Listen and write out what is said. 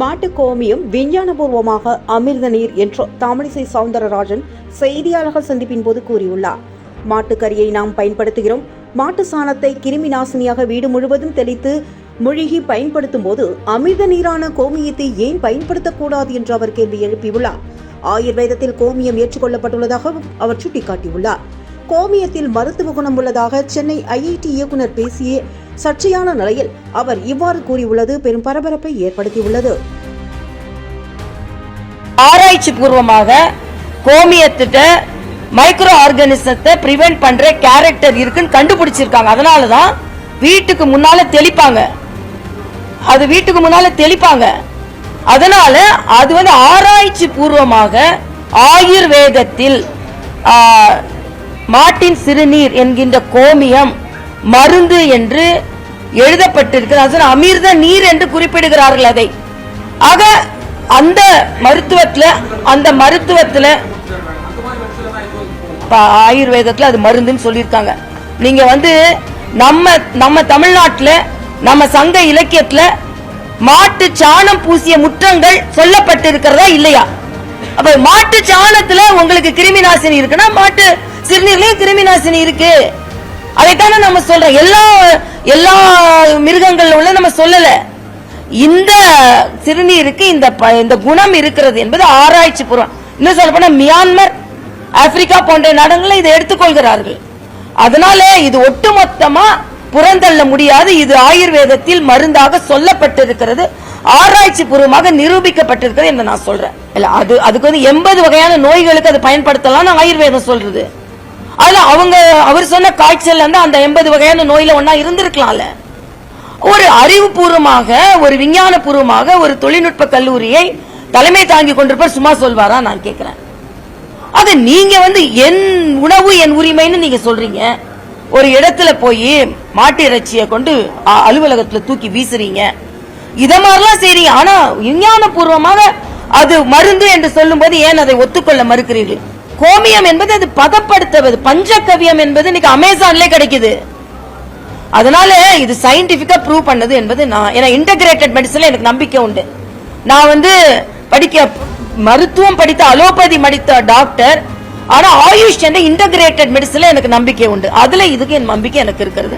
மாட்டு கோமியம் விஞ்ஞானபூர்வமாக அமிர்த நீர் என்று தமிழிசை சவுந்தரராஜன் செய்தியாளர்கள் சந்திப்பின் போது கூறியுள்ளார். மாட்டுக்கறியை நாம் பயன்படுத்துகிறோம். மாட்டு சாணத்தை கிருமி நாசினியாக வீடு முழுவதும் தெளித்து முழுகி பயன்படுத்தும் போது அமிர்த நீரான கோமியத்தை ஏன் பயன்படுத்தக்கூடாது என்று அவர் கேள்வி எழுப்பியுள்ளார். ஆயுர்வேதத்தில் கோமியம் ஏற்றுக்கொள்ளப்பட்டுள்ளதாக அவர் சுட்டிக்காட்டியுள்ளார். கோமியத்தில் மருத்துவ குணம் உள்ளதாக சென்னை ஐஐடி இயக்குனர் பேசிய சர்ச்சையான நிலையில் அவர் இவ்வாறு கூறியுள்ளது பெரும் பரபரப்பை ஏற்படுத்தியுள்ளது. ஆராய்ச்சி பூர்வமாக கோமியத்திட்ட மைக்ரோ ஆர்கானிசத்தை பிரிவென்ட் பண்ற கேரக்டர் இருக்குன்னு கண்டுபிடிச்சிருக்காங்க. அதனால தான் வீட்டுக்கு முன்னால தெளிப்பாங்க. அது வீட்டுக்கு முன்னால தெளிப்பாங்க. அதனால அது வந்து ஆராய்ச்சி பூர்வமாக ஆயுர்வேதத்தில் மாட்டின் சிறுநீர் என்கின்ற கோமியம் மருந்து என்று எழுதப்பட்டிருக்கிறது. அமிர்த நீர் என்று குறிப்பிடுகிறார்கள் அதை. ஆக அந்த மருத்துவத்துல அந்த மருத்துவத்துல ஆயுர்வேதத்தில் ஆயுர்வேதத்துல அது மருந்துன்னு சொல்லியிருக்காங்க. நீங்க வந்து நம்ம நம்ம தமிழ்நாட்டில் நம்ம சங்க இலக்கியத்துல மாட்டு சாணம் பூசிய முற்றங்கள் சொல்லப்பட்டிருக்கிறதா இல்லையா? அப்ப மாட்டு சாணத்துல உங்களுக்கு கிருமி நாசினி இருக்குன்னா மாட்டு சிறுநீர்லயும் கிருமி நாசினி இருக்கு. அதைத்தானே நம்ம சொல்றோம். எல்லா எல்லா மிருகங்கள்ல உள்ள நம்ம சொல்லல. இந்த சிறுநீருக்கு இந்த ப- இந்த குணம் இருக்கிறது என்பது ஆராய்ச்சி பூர்வம் இன்னும் சொல்ல போனா மியான்மர் ஆப்பிரிக்கா போன்ற நாடுகளில் இதை எடுத்துக்கொள்கிறார்கள். அதனால இது ஒட்டுமொத்தமா புறந்தள்ள முடியாது. இது ஆயுர்வேதத்தில் மருந்தாக சொல்லப்பட்டிருக்கிறது. ஆராய்ச்சி பூர்வமாக நிரூபிக்கப்பட்டிருக்கிறது என்று நான் சொல்றேன். இல்ல அது அதுக்கு வந்து எண்பது வகையான நோய்களுக்கு அது பயன்படுத்தலாம்னு ஆயுர்வேதம் சொல்றது. அதுல அவங்க அவர் சொன்ன காய்ச்சல் வந்து அந்த எண்பது வகையான நோயில ஒன்னா இருந்திருக்கலாம்ல. ஒரு அறிவுபூர்வமாக ஒரு விஞ்ஞான பூர்வமாக ஒரு தொழில்நுட்ப கல்லூரியை தலைமை தாங்கி கொண்டிருப்பார் சும்மா சொல்வாரா? நான் கேட்கிறேன் அது நீங்க வந்து என் உணவு என் உரிமைன்னு நீங்க சொல்றீங்க. ஒரு இடத்துல போய் மாட்டு இறைச்சியை கொண்டு அலுவலகத்துல தூக்கி வீசுறீங்க. இத மாதிரிலாம் செய்றீங்க. ஆனா விஞ்ஞான பூர்வமாக அது மருந்து என்று சொல்லும்போது ஏன் அதை ஒத்துக்கொள்ள மறுக்கிறீர்கள்? கோமியம் என்பது அது பதப்படுத்துவது பஞ்சகவியம் என்பது இன்னைக்கு அமேசான்ல கிடைக்குது. அதனால இது சயின்டிபிக்கா ப்ரூவ் பண்ணது என்பது நான் ஏன்னா இன்டகிரேட்டட் மெடிசன்ல எனக்கு நம்பிக்கை உண்டு. நான் வந்து படிக்க மருத்துவம் படித்த அலோபதி படித்த டாக்டர் ஆனா ஆயுஷ் என்ற இன்டகிரேட்டட் மெடிசன்ல எனக்கு நம்பிக்கை உண்டு. அதுல இதுக்கு என் நம்பிக்கை எனக்கு இருக்கிறது.